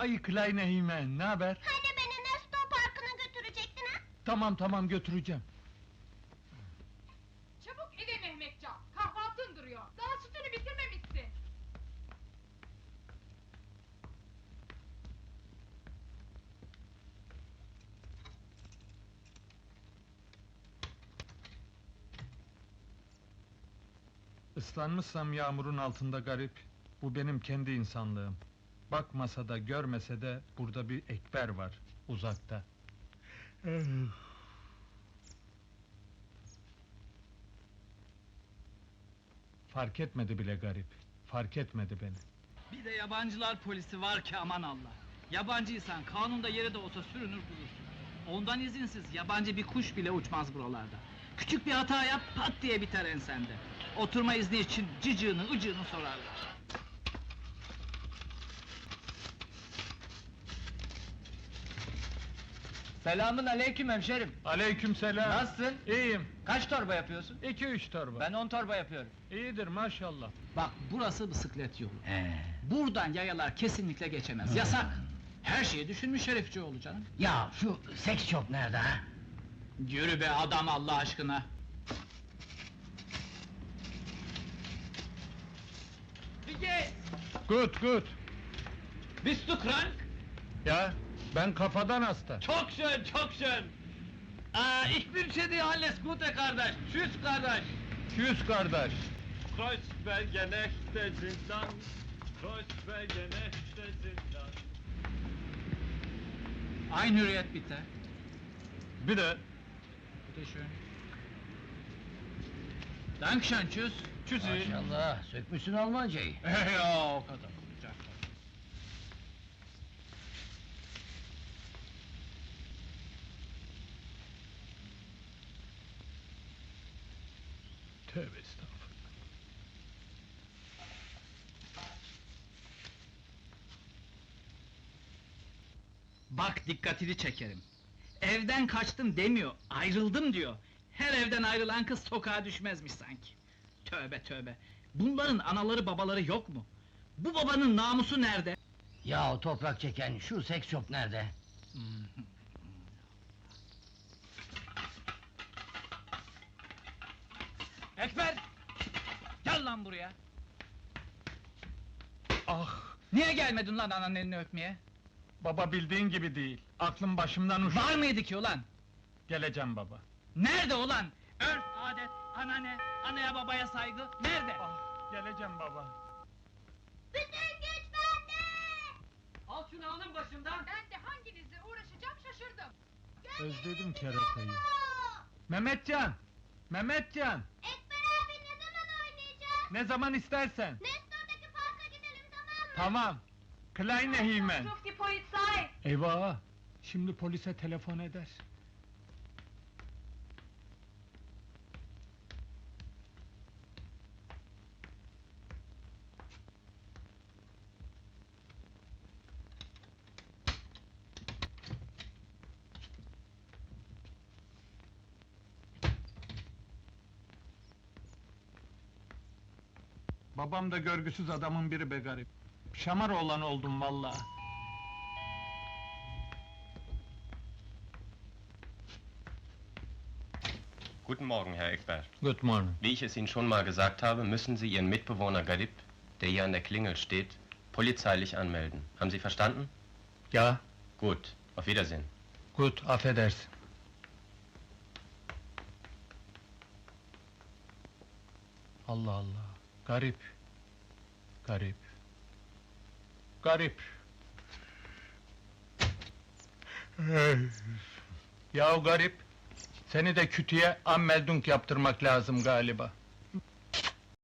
Ay Kleine Himen, ne haber? Hani beni Nesto Parkı'na götürecektin ha? Tamam tamam götüreceğim. Çabuk eve Mehmetcan. Kahvaltın duruyor. Daha sütünü bitirmemişsin. Islanmışsam yağmurun altında garip. Bu benim kendi insanlığım. Bakmasa da görmese de burada bir ekber var uzakta. Fark etmedi bile garip. Fark etmedi beni. Bir de yabancılar polisi var ki aman Allah. Yabancıysan kanunda yere de olsa sürünür durursun. Ondan izinsiz yabancı bir kuş bile uçmaz buralarda. Küçük bir hata yap pat diye biter ensende. Oturma izni için cıcığını ıcığını sorarlar. Selamın aleyküm hemşerim. Aleykümselam. Nasılsın? İyiyim. Kaç torba yapıyorsun? İki üç torba. Ben on torba yapıyorum. İyidir maşallah. Bak burası bisiklet yolu. Buradan yayalar kesinlikle geçemez. Yasak. Her şeyi düşünmüş Şerifçioğlu canım. Ya şu seks shop nerede ha? Yürü be adam Allah aşkına. Wie Gut gut. Bist du krank? Ya ben kafadan hasta. Çok schön, çok schön. Aa, ich wünsche dir alles Gute kardeş. Tschüss kardeş. Küs kardeş. Sind lang, Kreuzberger Nächte sind lang. Aynı hürriyet biter. Bir de Bitte schön. Dankeschön, tschüss. Tschüssi. Maşallah, sökmüşsün Almancayı. ya o kadar Tövbe estağfurullah. Bak dikkatini çekerim. Evden kaçtım demiyor, ayrıldım diyor. Her evden ayrılan kız sokağa düşmezmiş sanki. Tövbe tövbe. Bunların anaları babaları yok mu? Bu babanın namusu nerede? Ya o toprak çeken şu seks shop nerede? Ekber! Gel lan buraya! Ah, Niye gelmedin lan ananın elini öpmeye? baba bildiğin gibi değil. Aklım başımdan uçtu. Var mıydı ki ulan? Geleceğim baba. Nerede ulan? Örf, adet, anane, anaya babaya saygı, nerede? Ah, geleceğim baba. Bütün güç bende! Al şunu alın başımdan. Ben de hanginizle uğraşacağım şaşırdım. Özledim keratayı. Mehmetcan! Mehmetcan! Ekber abi ne zaman oynayacağız? Ne zaman istersen. Nesto'daki parka gidelim tamam mı? Tamam. Kleine Himen. Eyvah! Şimdi polise telefon eder. Babam da görgüsüz adamın biri be garip. Şamar oğlan oldum vallahi. Guten Morgen, Herr Eckbert. Good morning. Wie ich es Ihnen schon mal gesagt habe, müssen Sie Ihren Mitbewohner Galip, der hier an der Klingel steht, polizeilich anmelden. Haben Sie verstanden? Ya, Gut. Auf Wiedersehen. gut, affedersin. Allah Allah, garip. Garip. Garip. Yahu garip, seni de kütüye ammeldunk yaptırmak lazım galiba.